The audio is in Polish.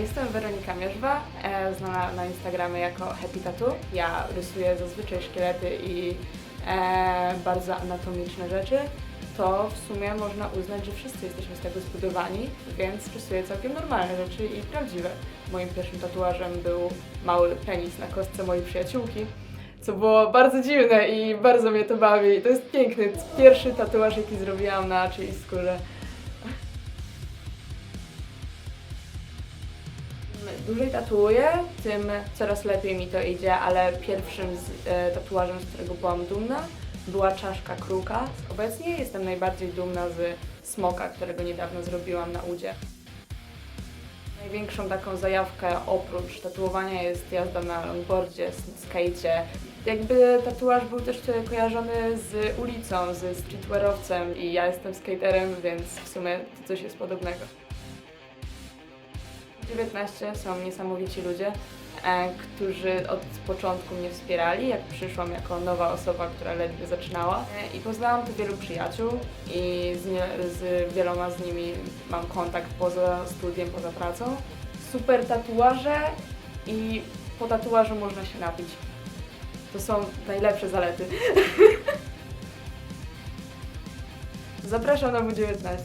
Jestem Weronika Mierzwa, e, znana na Instagramie jako Happy Tattoo. Ja rysuję zazwyczaj szkielety i e, bardzo anatomiczne rzeczy. To w sumie można uznać, że wszyscy jesteśmy z tego zbudowani, więc rysuję całkiem normalne rzeczy i prawdziwe. Moim pierwszym tatuażem był mały penis na kostce mojej przyjaciółki, co było bardzo dziwne i bardzo mnie to bawi. To jest piękny, pierwszy tatuaż, jaki zrobiłam na czyjejś skórze. Dłużej tatuuję, tym coraz lepiej mi to idzie, ale pierwszym z, e, tatuażem, z którego byłam dumna, była czaszka kruka. Obecnie jestem najbardziej dumna z smoka, którego niedawno zrobiłam na udzie. Największą taką zajawkę oprócz tatuowania jest jazda na longboardzie, s- skejcie. Jakby tatuaż był też kojarzony z ulicą, ze streetwearowcem i ja jestem skaterem, więc w sumie to coś jest podobnego. 19 są niesamowici ludzie, e, którzy od początku mnie wspierali, jak przyszłam jako nowa osoba, która ledwie zaczynała. E, I poznałam tu wielu przyjaciół i z, nie, z wieloma z nimi mam kontakt poza studiem, poza pracą. Super tatuaże i po tatuażu można się napić. To są najlepsze zalety. Zapraszam na W19.